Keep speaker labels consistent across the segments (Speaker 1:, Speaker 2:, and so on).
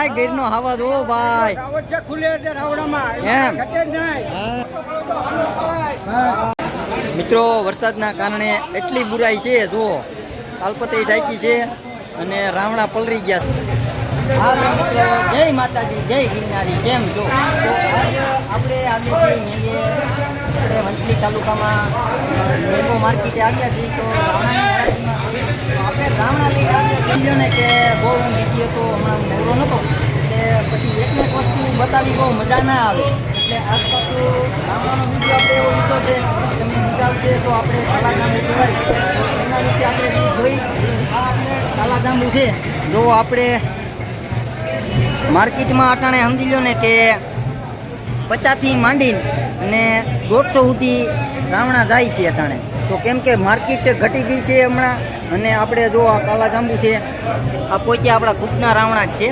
Speaker 1: ભાઈ, ગીરનો હવા જો ભાઈ. મિત્રો, વરસાદના કારણે એટલી બુરાઈ છે જો તાલપત્રી ઢાંકી છે અને રાવણા પલરી ગયા છે. હાલો મિત્રો, જય માતાજી, જય ગિરનારી, કેમ છો? તો આજે આપણે આવીએ છીએ મેંગે તાલુકામાં મેંગો માર્કેટે આવ્યા છીએ તો આપણે રાવણા લઈને આવ્યા છીએ. કે બહુ હું બીજી હમણાં નવરો નહોતો કે પછી એકને વસ્તુ બતાવી બહુ મજા ના આવે. એટલે આજ પાછું રાવણાનો વીડિયો એવો લીધો છે. તમને મજા તો આપણે કાલાજાંબુ કહેવાય. તો એના આપણે જે જોઈ આ આપણે કાલાજાંબુ છે. જો આપણે માર્કેટમાં અટાણે સમજી લો ને કે પચાસથી માંડીને અને દોઢસો સુધી રાવણા જાય છે અટાણે. તો કેમ કે માર્કેટ ઘટી ગઈ છે હમણાં અને આપણે જો આ કાલા જાંબુ છે, આ પોતે આપણા કૂટના રાવણા જ છે.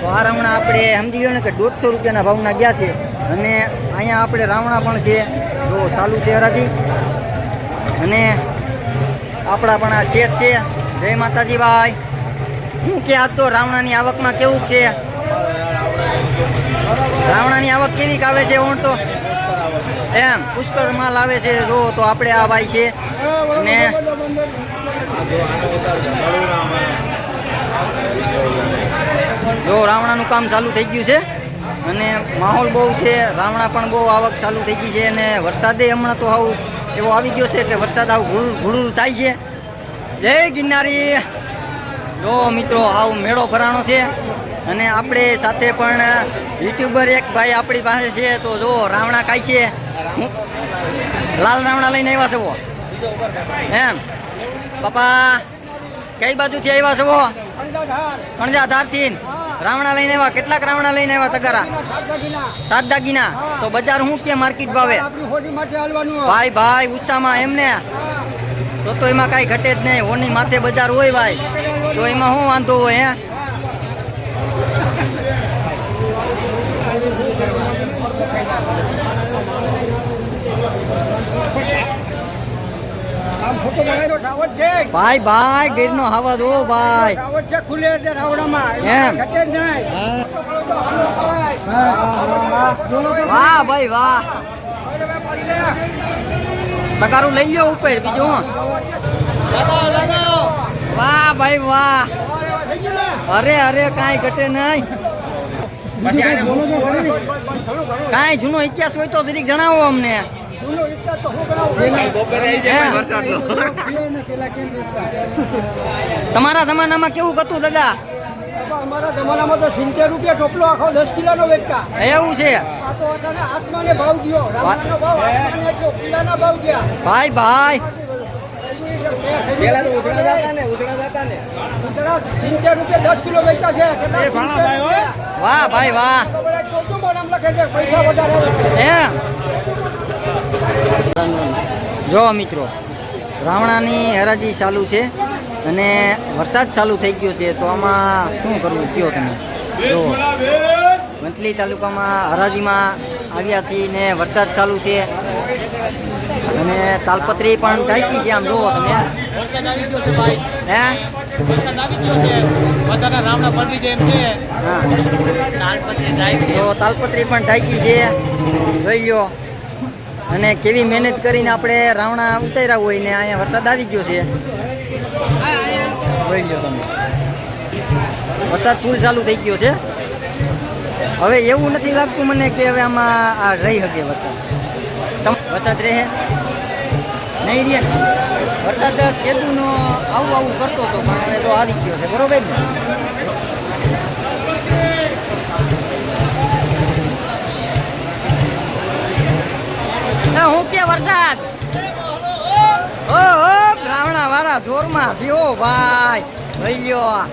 Speaker 1: તો આ રાવણા આપણે સમજી લો ને કે દોઢસો રૂપિયાના ભાવના ગયા છે. અને અહીંયા આપણે રાવણા પણ છે. જો ચાલુ છે હરાજી. અને આપણા પણ આ શેઠ છે. જય માતાજી ભાઈ. શું કે આજ તો રાવણાની આવકમાં કેવું છે? રાવણાની આવક કેવી આવે છે હું તો? એમ, પુષ્કળ માલ આવે છે જો તો આપણે આ ભાઈ છે. ને જો રાવણાનું કામ ચાલુ થઈ ગયું છે, અને માહોલ બહુ છે, રાવણા પણ બહુ આવક ચાલુ થઈ ગઈ છે, અને વરસાદે હમણાં તો આવું એવો આવી ગયો છે કે વરસાદ આવું ઘૂળ ઘુડું થાય છે. જય ગિરનારી! જો મિત્રો આવું મેળો ભરાણો છે, અને આપણે સાથે પણ યુટ્યુબર એક ભાઈ આપણી પાસે છે, તો જો રાવણા ખાય છે. લાલ રાવણા લઈને આવ્યા છો? એમ? પપ્પા, કઈ બાજુથી આવ્યા છો? અણજા ધારથી રાવણા લઈને આવ્યા? કેટલાક રાવણા લઈને આવ્યા તગારા? સાત દાગીના. તો બજાર શું કે માર્કેટ ભાવે? ભાઈ ભાઈ ઉત્સાહમાં એમને તો તો એમાં કાંઈ ઘટે જ નહીં. હોની માથે બજાર હોય ભાઈ. તો એમાં શું વાંધો હોય, હે?
Speaker 2: છે.
Speaker 1: ભાઈ ગીર નો હવા જો ભાઈ.
Speaker 2: ખુલે છે રાવણામાં.
Speaker 1: એમ.
Speaker 2: ઘટે જ નહીં.
Speaker 1: વાહ ભાઈ વાહ. તકારું લઈ ગયો ઉપર બીજું વાહ ભાઈ વાહ. અરે અરે કાંઈ ઘટે નહીં. કાંઈ જૂનો ઇતિહાસ હોય તો જરીક જણાવો અમને? તમારા જમાનામાં કેવું હતું દાદા?
Speaker 2: અમારા જમાનામાં તો સિત્તેર રૂપિયા ટોપલો આખો દસ કિલોનો વેચતા.
Speaker 1: એવું છે?
Speaker 2: આસમાને ભાવ ગયો. ભાવ આસમાને ગયો. કિલ્લાના ભાવ ગયા.
Speaker 1: ભાઈ ભાઈ.
Speaker 2: પેલા તો ઉધડા જતા ને ઉધડા જતા ને. સિત્તેર રૂપિયા દસ કિલો વેચા છે?
Speaker 1: વાહ ભાઈ વાહ.
Speaker 2: પૈસા વધારે
Speaker 1: એમ જો મિત્રો રાવણાની હરાજી ચાલુ છે અને વરસાદ ચાલુ થઈ ગયો છે તો આમાં શું કરવું કયો તમે? જો મંથલી તાલુકામાં હરાજીમાં આવ્યા છીએ ને વરસાદ ચાલુ છે અને તાલપત્રી પણ ઢાંકી છે આમ જોવો તમે.
Speaker 3: વરસાદ આવી ગયો છે ભાઈ.
Speaker 1: હે?
Speaker 3: વરસાદ આવી ગયો છે. બધાના
Speaker 1: હા.
Speaker 3: તાલપત્રી
Speaker 1: તો તાલપત્રી પણ ઢાંકી છે. જોઈ લ્યો. અને કેવી મહેનત કરીને આપણે રાવણા ઉતાર્યા હોય ને અહીંયા વરસાદ આવી ગયો છે. વરસાદ ફૂલ ચાલુ થઈ ગયો છે. હવે એવું નથી લાગતું મને કે હવે આમાં આ રહી શકે વરસાદ. વરસાદ રહે? નહીં રહે. વરસાદ ખેતુનો આવું આવું કરતો હતો પણ હવે તો આવી ગયો છે. બરોબર ને? ને, હું કે વરસાદ? ઓ હો બ્રાહ્મણા વાળા જોરમાં હસી હો ભાઈ. ભૈયો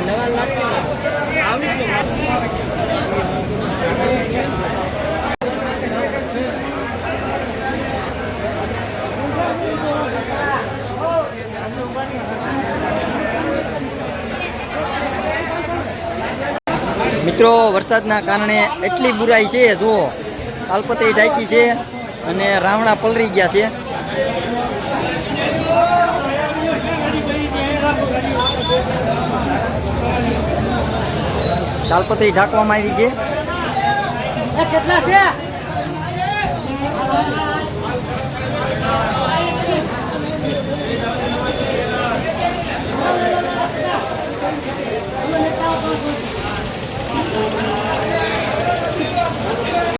Speaker 1: નવા નવા મિત્રો, વરસાદના કારણે એટલી બુરાઈ છે, જુઓ. તાલપત્રી ઢાંકી છે અને રાવણા પલરી ગયા છે. તાલપત્રી ઢાંકવામાં આવી છે.
Speaker 3: કેટલા છે?